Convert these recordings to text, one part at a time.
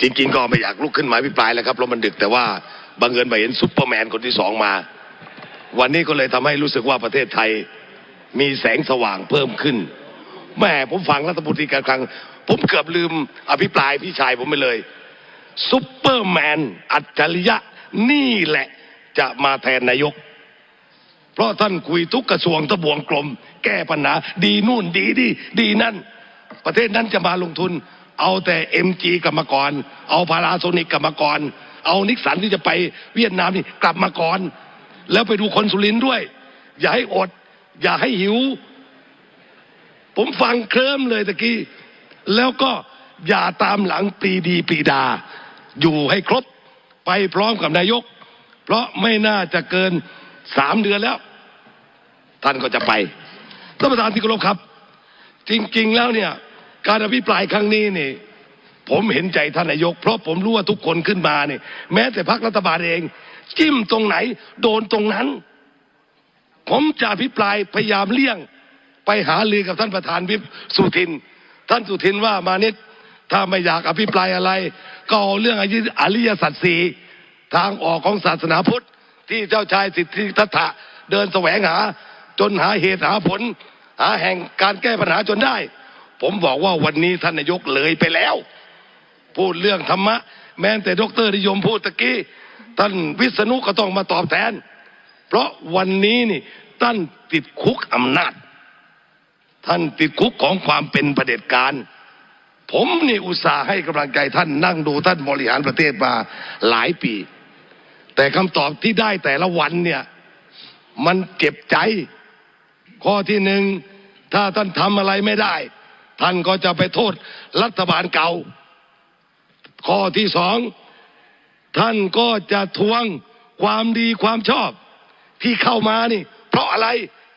จริง ๆ ก็ไม่อยากลุกขึ้นมาพิปรายแล้วครับเพราะมันดึกแต่ว่าบังเอิญมาเห็นซุปเปอร์แมนคนที่สองมา วันนี้ก็เลยทำให้รู้สึกว่าประเทศไทยมีแสงสว่างเพิ่มขึ้นแม่ผมฟังรัฐมนตรีการคลัง ผมเกือบลืมอภิปรายพี่ชายผมไปเลยซุปเปอร์แมนอัจฉริยะนี่แหละจะมาแทนนายก เพราะท่านคุยทุกกระทรวงทบวงกลม แก้ปัญหา ดีนู่นดีดีดีนั่น ประเทศนั้นจะมาลงทุน เอาแต่ MG กรรมากรเอาพาราโซนิกกรรมากรเอานิกสันที่จะไปเวียดนามนี่กลับมาก่อน แล้วไปดูคนสุรินด้วย อย่าให้อด อย่าให้หิว ผมฟังเคลิ้มเลยตะกี้ แล้วก็อย่าตามหลังปรีดีปรีดา อยู่ให้ครบไปพร้อมกับนายก เพราะไม่น่าจะเกินสามเดือนแล้ว ท่านก็จะไปท่านประธานที่เคารพครับ จริง ๆ แล้วเนี่ย การอภิปรายครั้งนี้นี่ ผมเห็นใจท่านนายก เพราะผมรู้ว่าทุกคนขึ้นมาเนี่ยแม้แต่พรรครัฐบาลเอง จิ้มตรงไหน โดนตรงนั้น ผมจะอภิปรายพยายามเลี่ยง ไปหาลือกับท่านประธานวิปสุทิน ท่านสุทินว่ามานิดถ้าไม่อยากอภิปรายอะไร ก็เอาเรื่องอริยสัจสี่ทางออกของศาสนาพุทธ ที่เจ้าชายสิทธิทัตถะเดินแสวงหา จนหาเหตุหาผล หาแห่งการแก้ปัญหาจนได้ ผมบอกว่าวันนี้ท่านนายกเลยไปแล้ว พูดเรื่องธรรมะ แม้แต่ดรนิยมพูดตะกี้ท่านวิษณุก็ต้องมาตอบแทน เพราะวันนี้นี่ท่านติดคุกอำนาจ ท่านติดคุกของความเป็นเด็จการ ผมนี่อุตส่าห์ให้กำลังใจท่านนั่งดูท่านบริหารประเทศมาหลายปี แต่คำตอบที่ได้แต่ละวันเนี่ยมันเจ็บใจ ข้อที่หนึ่งถ้าท่านทำอะไรไม่ได้ ท่านก็จะไปโทษรัฐบาลเก่า ข้อที่สองท่านก็จะทวงความดีความชอบ ที่เข้ามานี่ เพราะอะไร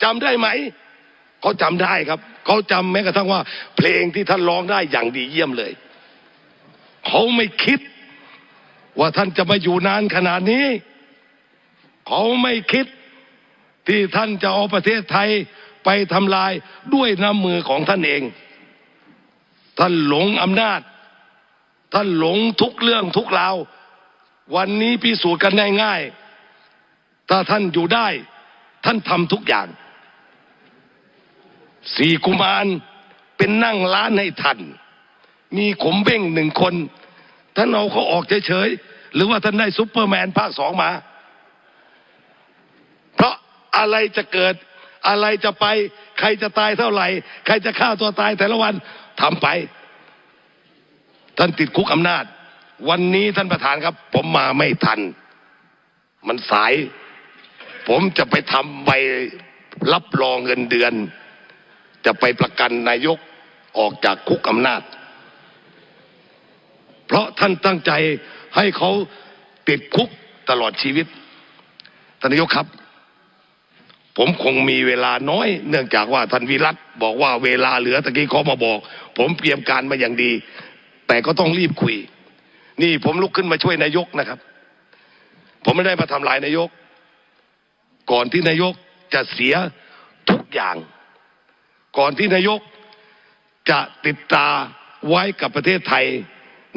จำได้ไหมเขาจำได้ครับเขาจำแม้กระทั่งว่า เพลงที่ท่านร้องได้อย่างดีเยี่ยมเลยเขาไม่คิด ว่าท่านจะมาอยู่นานขนาดนี้เขาไม่คิดที่ท่านจะเอาประเทศไทยไปทำลายด้วยน้ำมือของท่านเอง ท่านหลงอำนาจ ท่านหลงทุกเรื่องทุกราว วันนี้พิสูจน์กันง่ายๆ ถ้าท่านอยู่ได้ ท่านทำทุกอย่าง สี่กุมารเป็นนั่งร้านให้ท่าน มีขมเบ้งหนึ่งคน ท่านเอาเขาออกเฉยๆ หรือว่าท่านได้ซุปเปอร์แมนภาคสองมา เพราะอะไรจะเกิดอะไรจะไป ใครจะตายเท่าไหร่ ใครจะฆ่าตัวตายแต่ละวันทำไป ท่านติดคุกอำนาจ วันนี้ท่านประธานครับ ผมมาไม่ทัน มันสาย ผมจะไปทำใบรับรองเงินเดือน จะไปประกันนายกออกจากคุกอำนาจ เพราะท่านตั้งใจให้เขาติดคุกตลอดชีวิตท่านนายกครับ ผมคงมีเวลาน้อย เนื่องจากว่าท่านวิรัตบอกว่าเวลาเหลือตะกี้เขามาบอก ผมเตรียมการมาอย่างดี แต่ก็ต้องรีบคุย นี่ผมลุกขึ้นมาช่วยนายกนะครับ ผมไม่ได้มาทำลายนายก ก่อนที่นายกจะเสียทุกอย่าง ก่อนที่นายกจะติดตาไว้กับประเทศไทย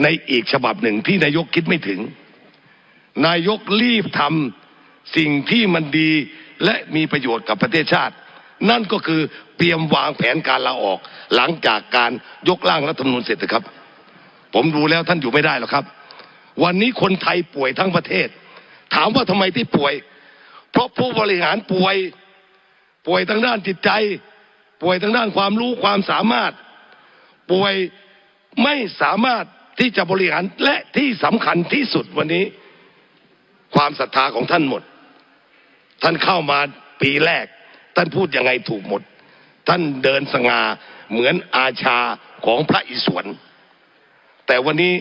ในอีกฉบับหนึ่งที่นายกคิดไม่ถึง นายกรีบทำสิ่งที่มันดี และมีประโยชน์กับประเทศชาติ นั่นก็คือเตรียมวางแผนการลาออก หลังจากการยกร่างรัฐธรรมนูญเสร็จนะครับ ผมดูแล้วท่านอยู่ไม่ได้หรอกครับ วันนี้คนไทยป่วยทั้งประเทศ ถามว่าทำไมที่ป่วย เพราะผู้บริหารป่วย ป่วยทางด้านจิตใจ ป่วยทางด้านความรู้ความสามารถ ป่วยไม่สามารถที่จะบริหารและที่สำคัญที่สุดวันนี้ ความศรัทธาของท่านหมด ท่านเข้ามาปีแรก ท่านพูดยังไงถูกหมด ท่านเดินสง่าเหมือนอาชาของพระอิศวรแต่วันนี้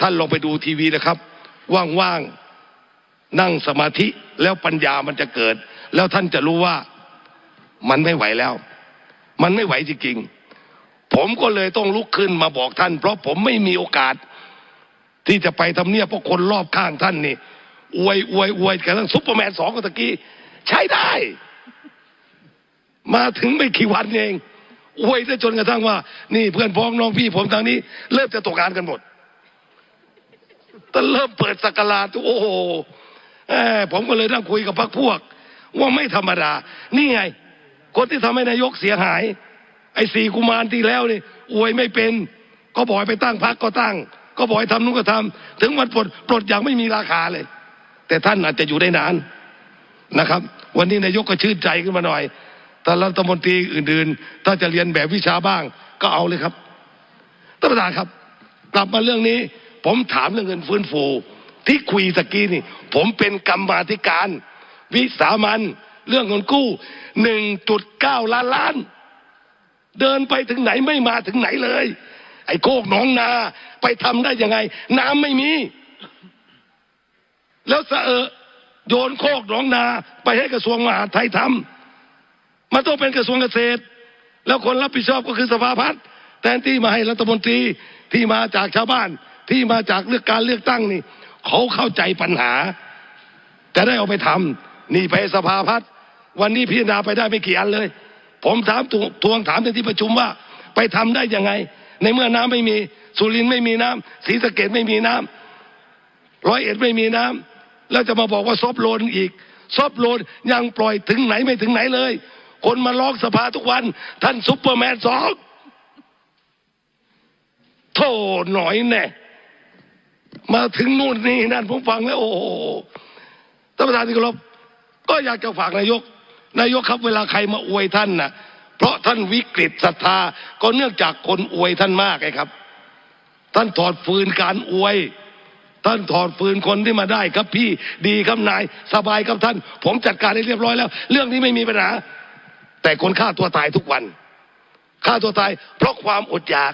ท่านลองไปดูทีวีนะครับ ว่างๆนั่งสมาธิแล้วปัญญามันจะเกิด แล้วท่านจะรู้ว่ามันไม่ไหวแล้ว มันไม่ไหวจริงๆผมก็เลยต้องลุกขึ้นมาบอกท่าน เพราะผมไม่มีโอกาส ที่จะไปทำเนียบเพราะคนรอบข้างท่านนี่ อวยอวยอวยกันทั้งซุปเปอร์แมนสองก็ตะกี้ ใช้ได้ มาถึงไม่กี่วันเองอวยซะจนกระทั่งว่า นี่เพื่อนพ้องน้องพี่ผมทางนี้ เริ่มจะตกงานกันหมดแตอนเริ่มเปิดสักราชโอ้โหเอ้ผมก็เลยนั่งคุยกับพรรคพวก ว่าไม่ธรรมดา นี่ไง คนที่ทำให้นายกเสียหาย ไอ้สี่กุมารที่แล้วนี่อวยไม่เป็น ก็บอกให้ไปตั้งพรรคก็ตั้ง ก็บอกให้ทำนู้นก็ทำถึงวันปลดปลดอย่างไม่มีราคาเลย แต่ท่านอาจจะอยู่ได้นานนะครับ วันนี้นายกก็ชื่นใจขึ้นมาหน่อยแต่รัฐมนตรีอื่น ๆ ถ้าจะเรียนแบบวิชาบ้าง ก็เอาเลยครับท่านประธานครับ กลับมาเรื่องนี้ ผมถามเรื่องเงินฟื้นฟู ที่คุยตะกี้นี่ ผมเป็นกรรมาธิการ วิสามันเรื่องเงินกู้หนึ่งจุดเก้าล้านล้าน เดินไปถึงไหนไม่มาถึงไหนเลย ไอ้โคกหนองนาไปทำได้ยังไง น้ำไม่มี แล้วสะเออโยนโคกหนองนาไปให้กระทรวงมหาดไทยทำมันต้องเป็นกระทรวงเกษตร แล้วคนรับผิดชอบก็คือสภาพัฒน์แทนที่มาให้รัฐมนตรีที่มาจากชาวบ้านที่มาจากเลือกการเลือกตั้งนี่ เขาเข้าใจปัญหา จะได้เอาไปทำนี่ไปสภาพัฒน์วันนี้พิจารณาไปได้ไม่กี่อันเลย ผมถามทวงทวงถามในที่ประชุมว่า ไปทำได้ยังไง ในเมื่อน้ำไม่มีสุรินไม่มีน้ำศรีสะเกดไม่มีน้ำร้อยเอ็ดไม่มีน้ำ แล้วจะมาบอกว่าซอฟโลนอีก ซอฟโลนยังปล่อยถึงไหนไม่ถึงไหนเลย คนมาร้องสภาทุกวัน ท่านซุปเปอร์แมนสองโทษหน่อยแน่มาถึงนู่นนี่นั่นผมฟังแล้ว โอ้โหท่านประธานที่เคารพก็อยากจะฝากนายก นายกครับเวลาใครมาอวยท่านน่ะ เพราะท่านวิกฤตศรัทธา ก็เนื่องจากคนอวยท่านมากไงครับ ท่านถอดฟืนการอวย ท่านถอดฟืนคนที่มาได้ครับพี่ดีครับนายสบายครับท่าน ผมจัดการให้เรียบร้อยแล้ว เรื่องนี้ไม่มีปัญหา แต่คนฆ่าตัวตายทุกวันฆ่าตัวตาย เพราะความอดอยาก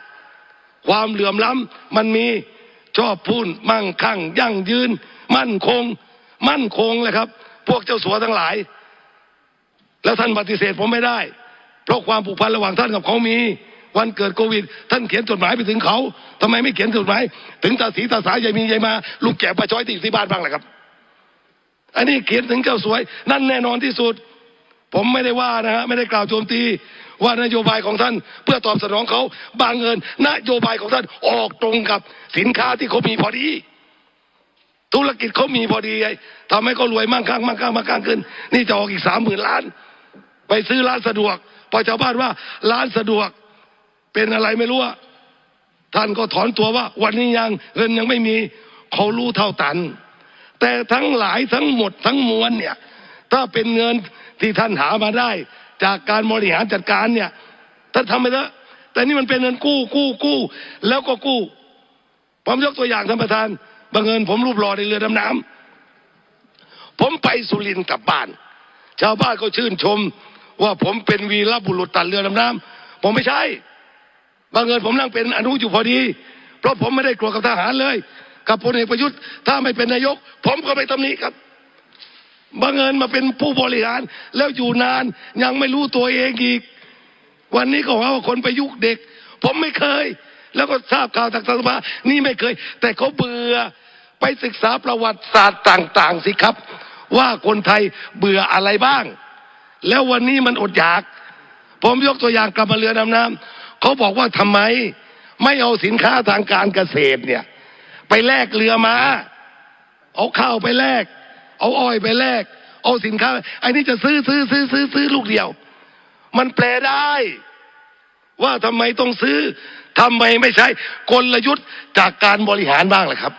ความเหลื่อมล้ำมันมีชอบพูดมั่งคั่ง ยั่งยืน มั่นคง มั่นคงเลยครับ พวกเจ้าสัวทั้งหลาย แล้วท่านปฏิเสธผมไม่ได้ เพราะความผูกพันระหว่างท่านกับเขามี วันเกิดโควิด ท่านเขียนจดหมายไปถึงเขาทำไมไม่เขียนจดหมายถึงตาสีตาสายายมียายมาลูกแก่ป้าช้อยที่อยู่ที่บ้านบ้างแหละครับ อันนี้เขียนถึงเจ้าสวย นั่นแน่นอนที่สุด ผมไม่ได้ว่านะฮะไม่ได้กล่าวโจมตีว่านโยบายของท่าน เพื่อตอบสนองเขาบางเงิน นโยบายของท่านออกตรงกับสินค้าที่เขามีพอดีธุรกิจเขามีพอดีไงทำให้เขารวยมั่งคั่งมั่งคั่งมั่งคั่งขึ้น นี่จะออกอีกสามหมื่นล้าน ไปซื้อร้านสะดวก พอชาวบ้านว่าร้านสะดวก เป็นอะไรไม่รู้อะท่านก็ถอนตัวว่า วันนี้ยังเงินยังไม่มีเขารู้เท่าตัน แต่ทั้งหลายทั้งหมดทั้งมวลเนี่ย ถ้าเป็นเงินที่ท่านหามาได้ จากการบริหารจัดการเนี่ยท่านทำไปแล้วแต่นี่มันเป็นเงินกู้กู้กู้ แล้วก็กู้ผมยกตัวอย่างท่านประธานบังเอิญผมรูปรอในเรือดำน้ำผมไปสุรินทร์กลับบ้าน ชาวบ้านก็ชื่นชม ว่าผมเป็นวีรบุรุษตัดเรือดำน้ำผมไม่ใช่ บังเอิญผมนั่งเป็นอนุอยู่พอดี เพราะผมไม่ได้กลัวกับทหารเลย กับพลเอกประยุทธ์ถ้าไม่เป็นนายก ผมก็ไม่ตำหนิครับบังเอิญมาเป็นผู้บริหารแล้วอยู่นานยังไม่รู้ตัวเองอีก วันนี้ก็ว่าว่าคนไปยุคเด็ก ผมไม่เคย แล้วก็ทราบข่าวจากสภานี่ไม่เคย แต่เขาเบื่อไปศึกษาประวัติศาสตร์ต่าง ๆ สิครับ ว่าคนไทยเบื่ออะไรบ้าง แล้ววันนี้มันอดอยาก ผมยกตัวอย่างกลับมาเรือดำน้ำ เขาบอกว่าทำไม ไม่เอาสินค้าทางการเกษตรเนี่ย ไปแลกเรือมาเอาข้าวไปแลก เอาอ้อยไปแลก เอาสินค้าไอ้นี่จะซื้อซื้อซื้อซื้อซื้อลูกเดียว มันแปลได้ ว่าทำไมต้องซื้อทำไมไม่ใช้กลยุทธ์จากการบริหารบ้างล่ะครับ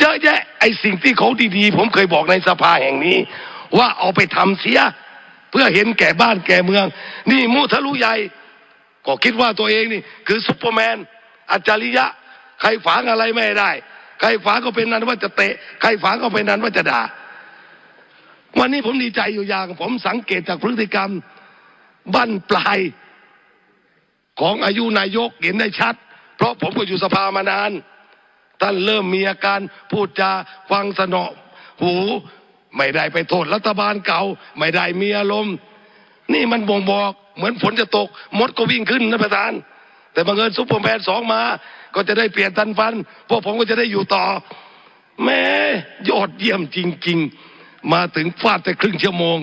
เยอะแยะไอ้สิ่งที่เขาดีๆ ผมเคยบอกในสภาแห่งนี้ ว่าเอาไปทำเสีย เพื่อเห็นแก่บ้านแก่เมือง นี่มูทะลุใหญ่ ก็คิดว่าตัวเองนี่คือซุปเปอร์แมน อัจฉริยะ ใครฝางอะไรไม่ได้ ใครฝางก็เป็นนั้นว่าจะเตะ ใครฝางก็เป็นนั้นว่าจะด่า วันนี้ผมดีใจอยู่อย่าง ผมสังเกตจากพฤติกรรมบั้นปลาย ของอายุนายกเห็นได้ชัด เพราะผมก็อยู่สภามานาน ท่านเริ่มมีอาการพูดจาฟังสนอหู ไม่ได้ไปโทษรัฐบาลเก่า ไม่ได้มีอารมณ์ นี่มันบ่งบอกเหมือนฝนจะตก มดก็วิ่งขึ้นนะประธาน แต่บังเอิญซุปเปอร์แมนสองมา ก็จะได้เปลี่ยนทันฟัน พวกผมก็จะได้อยู่ต่อแม่ยอดเยี่ยมจริง ๆ มาถึงฟาดแต่ครึ่งชั่วโมง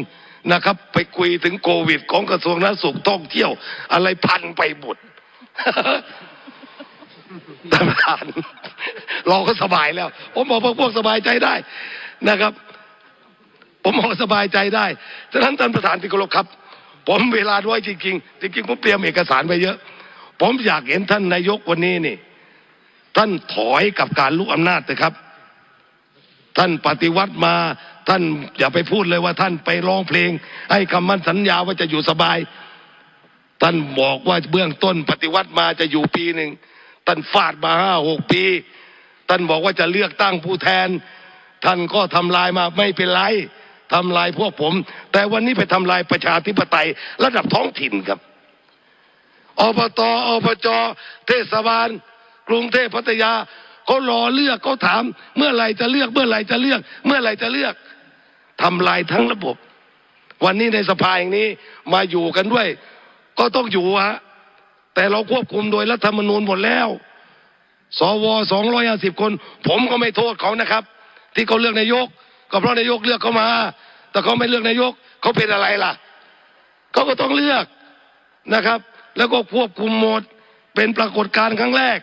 นะครับ ไปคุยถึงโควิด ของกระทรวงสาธารณสุขท่องเที่ยว อะไรพันไปบุดท่านประธานเราก็สบายแล้ว ผมบอกพวกพวกสบายใจได้นะครับ ผมบอกสบายใจได้ฉะนั้นท่านประธานที่เคารพครับ ผมเวลาด้วยจริงๆ จริงๆผมเตรียมเอกสารไปเยอะ ผมอยากเห็นท่านนายกวันนี้นี่ ท่านถอยกับการลุกอำนาจนะครับ ท่านปฏิวัติมา ท่านอย่าไปพูดเลยว่าท่านไปร้องเพลง ให้คำมั่นสัญญาว่าจะอยู่สบาย ท่านบอกว่าเบื้องต้นปฏิวัติมาจะอยู่ปีหนึ่งท่านฟาดมาห้าหกปี ท่านบอกว่าจะเลือกตั้งผู้แทน ท่านก็ทำลายมาไม่เป็นไร ทำลายพวกผม แต่วันนี้ไปทำลายประชาธิปไตยระดับท้องถิ่นครับอบตอบจเทศบาล กรุงเทพพัทยาเขารอเลือกเขาถาม เมื่อไหร่จะเลือกเมื่อไหร่จะเลือก เมื่อไหร่จะเลือกทำลายทั้งระบบ วันนี้ในสภาอย่างนี้มาอยู่กันด้วย ก็ต้องอยู่ฮะแต่เราควบคุมโดยรัฐธรรมนูญหมดแล้วสวสองร้อยห้าสิบคน ผมก็ไม่โทษเขานะครับ ที่เขาเลือกนายก ก็เพราะนายกเลือกเขามา แต่เขาไม่เลือกนายกเขาเป็นอะไรล่ะเขาก็ต้องเลือกนะครับ แล้วก็ควบคุมหมดเป็นปรากฏการณ์ครั้งแรก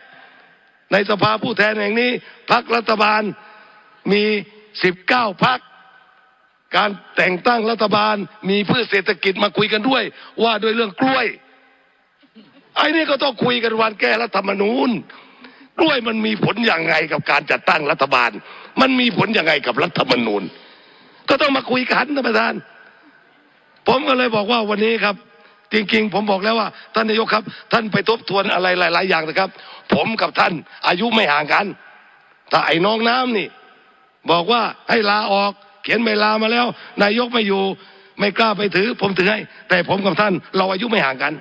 ในสภาผู้แทนแห่งนี้พักรัฐบาลมีสิบเก้าพักการแต่งตั้งรัฐบาลมีเพื่อเศรษฐกิจมาคุยกันด้วย ว่าด้วยเรื่องกล้วยไอ้นี่ก็ต้องคุยกันวันแก้รัฐธรรมนูญ กล้วยมันมีผลอย่างไงกับการจัดตั้งรัฐบาล มันมีผลยังไงกับรัฐธรรมนูญ ก็ต้องมาคุยกันท่านประธาน ผมก็เลยบอกว่าวันนี้ครับ จริงๆ ผมบอกแล้วว่า ท่านนายกครับ ท่านไปทบทวนอะไรหลาย ๆ อย่างนะครับ ผมกับท่านอายุไม่ห่างกันแต่ไอ้น้องน้ำนี่ บอกว่าให้ลาออก เขียนใบลามาแล้ว นายกไม่อยู่ไม่กล้าไปถือ ผมถือให้ แต่ผมกับท่าน เราอายุไม่ห่างกัน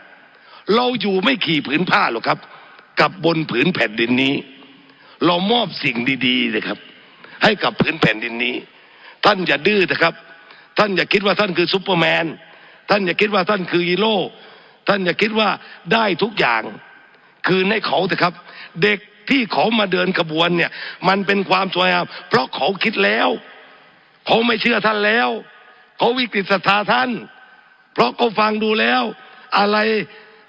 เราอยู่ไม่ขี่ผืนผ้าหรอกครับ กับบนผืนแผ่นดินนี้ เรามอบสิ่งดีๆเลยครับ ให้กับผืนแผ่นดินนี้ ท่านอย่าดื้อนะครับ ท่านอย่าคิดว่าท่านคือซุปเปอร์แมน ท่านอย่าคิดว่าท่านคือฮีโร่ท่านอย่าคิดว่าได้ทุกอย่าง คืนให้เขาเถอะครับ เด็กที่เขามาเดินขบวนเนี่ย มันเป็นความสวยงามเพราะเขาคิดแล้ว เขาไม่เชื่อท่านแล้ว เขาวิกฤตศรัทธาท่าน เพราะเขาฟังดูแล้ว อะไร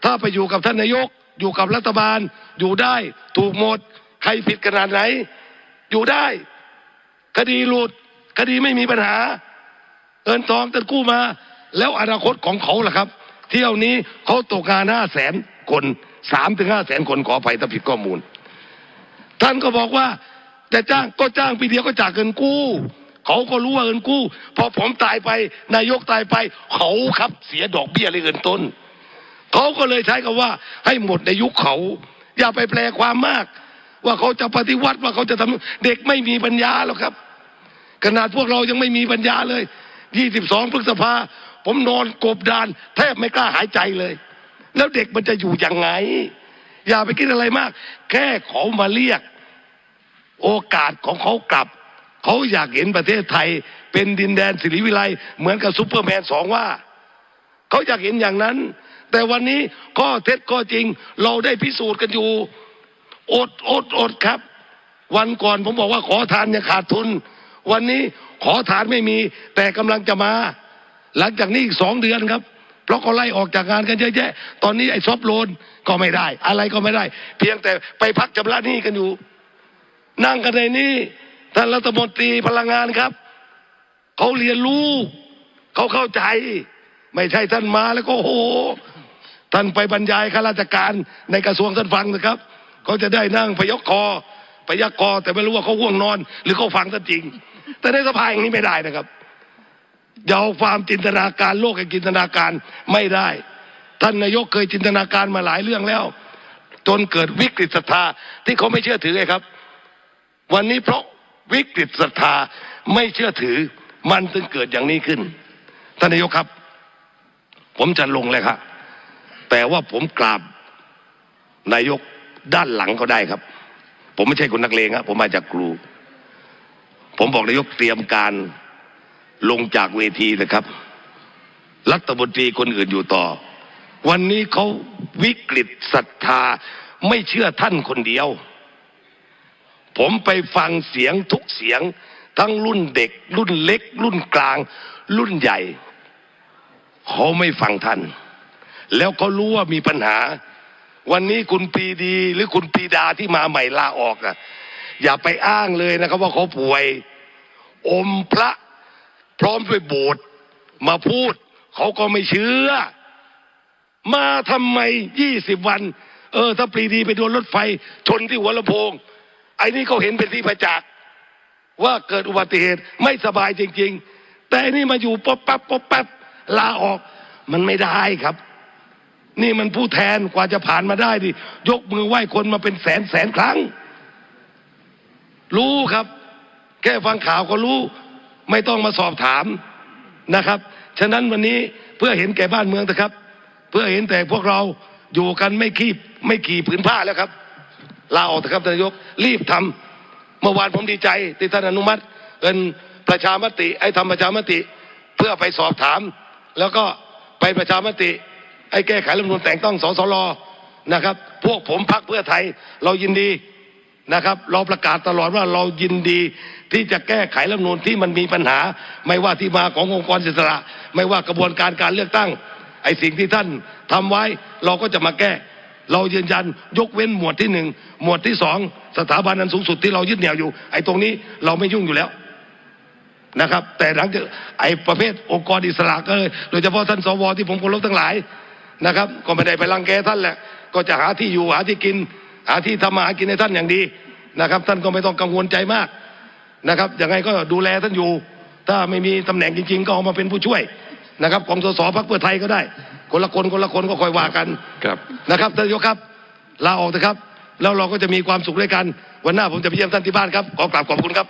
ถ้าไปอยู่กับท่านนายก อยู่กับรัฐบาล อยู่ได้ถูกหมด ใครผิดขนาดไหน อยู่ได้ คดีหลุด คดีไม่มีปัญหาเงินทองท่านกู้มา แล้วอนาคตของเขาล่ะครับ เที่ยวนี้เขาตกงานห้าแสนคนสามถึงห้าแสนคนขออภัยถ้าผิดข้อมูล ท่านก็บอกว่าจะจ้างก็จ้างปีเดียวก็จากเงินกู้ เขาก็รู้ว่าเงินกู้ พอผมตายไปนายกตายไป เขาครับเสียดอกเบี้ยเลยเงินต้น เขาก็เลยใช้คำว่าให้หมดในยุคเขา อย่าไปแปลความมาก ว่าเขาจะปฏิวัติว่าเขาจะทำเด็กไม่มีปัญญาหรอกครับ ขนาดพวกเรายังไม่มีปัญญาเลย 22พฤษภาผมนอนกบดานแทบไม่กล้าหายใจเลย แล้วเด็กมันจะอยู่ยังไง อย่าไปคิดอะไรมาก แค่เขามาเรียก โอกาสของเขากลับ เขาอยากเห็นประเทศไทย เป็นดินแดนสิริวิไลเหมือนกับซูเปอร์แมนสองว่า เขาอยากเห็นอย่างนั้น แต่วันนี้ข้อเท็จข้อจริง เราได้พิสูจน์กันอยู่ อดอดอดครับ วันก่อนผมบอกว่าขอทานย่าขาดทุน วันนี้ขอทานไม่มี แต่กำลังจะมา หลังจากนี้อีกสองเดือนครับ เพราะเขาไล่ออกจากงานกันเยอะแยะ ตอนนี้ไอ้ซอฟโลนก็ไม่ได้ อะไรก็ไม่ได้ เพียงแต่ไปพักชำระหนี้กันอยู่ นั่งกันในนี้ท่านรัฐมนตรีพลังงานครับเขาเรียนรู้เขาเข้าใจ ไม่ใช่ท่านมาแล้วก็โอ้โห ท่านไปบรรยายข้าราชการในกระทรวงท่านฟังนะครับเขาจะได้นั่งพยกคอพยักคอแต่ไม่รู้ว่าเขาห่วงนอน หรือเขาฟังท่านจริง แต่ในสภาอย่างนี้ไม่ได้นะครับอย่าเอาความจินตนาการโลกแห่งจินตนาการไม่ได้ ท่านนายกเคยจินตนาการมาหลายเรื่องแล้ว จนเกิดวิกฤตศรัทธาที่เขาไม่เชื่อถือไงครับ วันนี้เพราะวิกฤตศรัทธาไม่เชื่อถือมันจึงเกิดอย่างนี้ขึ้น ท่านนายกครับ ผมจะลงเลยครับ แต่ว่าผมกราบนายกด้านหลังเขาได้ครับ ผมไม่ใช่คนนักเลงครับผมมาจากครู ผมบอกนายกเตรียมการลงจากเวทีนะครับ รัฐมนตรีคนอื่นอยู่ต่อ วันนี้เขาวิกฤตศรัทธาไม่เชื่อท่านคนเดียว ผมไปฟังเสียงทุกเสียง ทั้งรุ่นเด็ก รุ่นเล็ก รุ่นกลาง รุ่นใหญ่ เขาไม่ฟังท่าน แล้วเขารู้ว่ามีปัญหา วันนี้คุณปีดีหรือคุณปีดาที่มาใหม่ลาออกอะอย่าไปอ้างเลยนะครับ ว่าเขาป่วย อมพระพร้อมด้วยโบสถ์มาพูด เขาก็ไม่เชื่อ มาทำไมยี่สิบวัน เออ ถ้าปรีดีไปโดนรถไฟ ชนที่หัวลำโพง ไอ้นี่เขาเห็นเป็นที่ประจักษ์ว่าเกิดอุบัติเหตุไม่สบายจริง ๆ แต่นนี่มาอยู่ป๊อปแป๊บป๊อปแป๊บลาออก มันไม่ได้ครับ นี่มันผู้แทนกว่าจะผ่านมาได้ดิยกมือไหว้คนมาเป็นแสนแสนครั้ง รู้ครับ แค่ฟังข่าวก็รู้ ไม่ต้องมาสอบถามนะครับ ฉะนั้นวันนี้เพื่อเห็นแก่บ้านเมืองนะครับ เพื่อเห็นแต่พวกเราอยู่กันไม่ขีบไม่ขี่ผืนผ้าแล้วครับลาออกเถอะครับท่านายกรีบทำเมื่อวานผมดีใจที่ท่านอนุมัติเงินประชามติไอ้ทำประชามติ เพื่อไปสอบถาม แล้วก็ไปประชามติ ไอ้แก้ไขรัฐมนูญแต่งต้องสสรนะครับ พวกผมพักเพื่อไทยเรายินดีนะครับ เราประกาศตลอดว่าเรายินดีที่จะแก้ไขรัฐมนูญที่มันมีปัญหา ไม่ว่าที่มาขององค์กรอิสระ ไม่ว่ากระบวนการการเลือกตั้ง ไอ้สิ่งที่ท่านทำไว้เราก็จะมาแก้ เรายืนยันยกเว้นหมวดที่หนึ่งหมวดที่สองสถาบันอันสูงสุดที่เรายึดเหนี่ยวอยู่ ไอ้ตรงนี้เราไม่ยุ่งอยู่แล้วนะครับ แต่หลังจากไอ้ประเภทองค์กรอิสระก็เลยโดยเฉพาะท่านสวที่ผมเคารพทั้งหลาย นะครับ ก็ไม่ได้ไปรังแกท่านแหละ ก็จะหาที่อยู่หาที่กิน หาที่ทำมาหากินให้ท่านอย่างดีนะครับ ท่านก็ไม่ต้องกังวลใจมากนะครับยังไงก็ดูแลท่านอยู่ ถ้าไม่มีตำแหน่งจริง ๆ ก็เอามาเป็นผู้ช่วยนะครับ ของสสพักเพื่อไทยก็ได้ คนละคนคนละคนก็คอยว่ากันครับนะครับท่านนายกครับลาออกเถอะครับ แล้วเราก็จะมีความสุขด้วยกัน วันหน้าผมจะไปเยี่ยมท่านที่บ้านครับขอกราบขอบคุณครับ